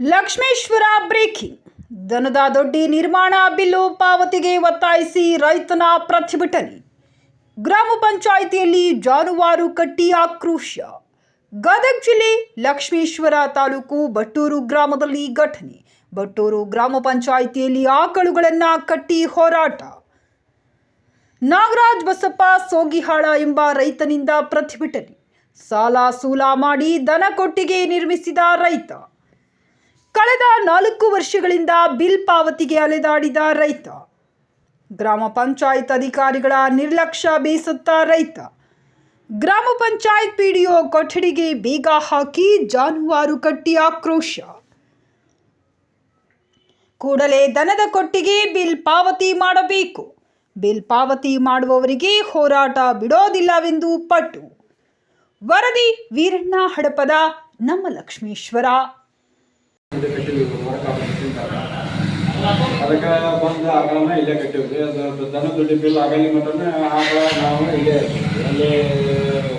Lakshmeshwar breaking. ದನದ ದೊಡ್ಡಿ ನಿರ್ಮಾಣ bill ಪಾವತಿಗೆ ಒತ್ತಾಯಿಸಿ ರೈತನ ಪ್ರತಿಭಟನೆ. ಗ್ರಾಮ ಪಂಚಾಯಿತಿಯಲ್ಲಿ ಜಾನುವಾರು ಕಟ್ಟಿ ಆಕ್ರೋಶ. ಗದಗ ಜಿಲ್ಲೆ ಲಕ್ಷ್ಮೇಶ್ವರ ತಾಲೂಕು ಬಟ್ಟೂರು ಗ್ರಾಮದಲ್ಲಿ ಘಟನೆ. ಬಟ್ಟೂರು ಗ್ರಾಮ ಪಂಚಾಯಿತಿಯಲ್ಲಿ ಆಕಳುಗಳನ್ನು ಕಟ್ಟಿ ಹೋರಾಟ. ನಾಗರಾಜ್ ಬಸಪ್ಪ ಸೋಗಿಹಾಳ ಎಂಬ ರೈತನಿಂದ ಪ್ರತಿಭಟನೆ. ಸಾಲ ಸೂಲ ಮಾಡಿ ದನ ಕೊಟ್ಟಿಗೆ ನಿರ್ಮಿಸಿದ ರೈತ. ಕಳೆದ ನಾಲ್ಕು ವರ್ಷಗಳಿಂದ ಬಿಲ್ ಪಾವತಿಗೆ ಅಲೆದಾಡಿದ ರೈತ. ಗ್ರಾಮ ಪಂಚಾಯತ್ ಅಧಿಕಾರಿಗಳ ನಿರ್ಲಕ್ಷ್ಯ ಬೇಸತ್ತ ರೈತ. ಗ್ರಾಮ ಪಂಚಾಯತ್ ಪಿಡಿಒ ಕೊಠಡಿಗೆ ಬೀಗ ಹಾಕಿ ಜಾನುವಾರು ಕಟ್ಟಿ ಆಕ್ರೋಶ. ಕೂಡಲೇ ದನದ ಕೊಟ್ಟಿಗೆ ಬಿಲ್ ಪಾವತಿ ಮಾಡಬೇಕು. ಬಿಲ್ ಪಾವತಿ ಮಾಡುವವರಿಗೆ ಹೋರಾಟ ಬಿಡೋದಿಲ್ಲವೆಂದು ಪಟ್ಟು. ವರದಿ ವೀರಣ್ಣ ಹಡಪದ ನಮ್ಮ ಲಕ್ಷ್ಮೇಶ್ವರ ಇಲ್ಲಿ ಕಟ್ಟಿವಿ ಹೊರಗೆ ಅದಕ್ಕೆ ಬಂದು ಆಕಳನ್ನ ಇಲ್ಲೇ ಕಟ್ಟಿವಿ ಅದು ದನ ದುಡ್ಡು ಬಿಲ್ ಆಗಲಿ ಮಟನ ಆಕಳ ನಾವು ಇಲ್ಲೇ ಇರ್ತೀವಿ ಅಲ್ಲಿ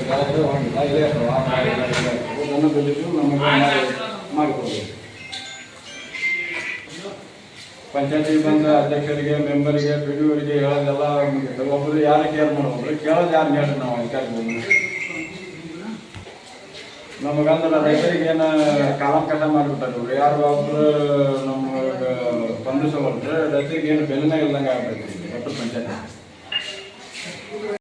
ಗದಗ ಹೊಂದಿಲ್ಲ ಇಲ್ಲೇ ಇರ್ತಾವೆ ಆಕಳ ಇಲ್ಲ ಇಲ್ಲೇ ಇರ್ತಾವೆ. ದನ ದುಡ್ಡು ಬಿಲ್ ನಮಗೆ ಮಾಡಿ ಮಾಡಿಕೊಡ್ಬೇಕು ಪಂಚಾಯತಿ ಬಂದ ಅಧ್ಯಕ್ಷರಿಗೆ ಮೆಂಬರಿಗೆ ಪಿ ಡಿ ಅವರಿಗೆ ಹೇಳೋದೆಲ್ಲ ಮುಗಿತು ಒಬ್ಬರು ಯಾರು ಕೇರ್ ಮಾಡ್ಬೋದು ಕೇಳೋದು ಯಾರು ಹೇಳ್ರಿ ನಾವು ಅಧಿಕಾರಿಗಳು ನಮಗಂದ್ರೆ ರೈತರಿಗೆ ಏನು ಕಾಲಂಕಸ ಮಾಡಿಬಿಟ್ಟಾರೆ. ಇವ್ರು ಯಾರು ಒಬ್ರು ನಮ್ಮ ಸ್ಪಂದಿಸಬಾರ್ದು ರೈತರಿಗೆ ಏನು ಬೆಲೆನೇ ಇಲ್ಲದಂಗೆ ಆಗ್ತೈತಿ ಎಪ್ಪತ್ತು ಪಂಚಾಯತ್.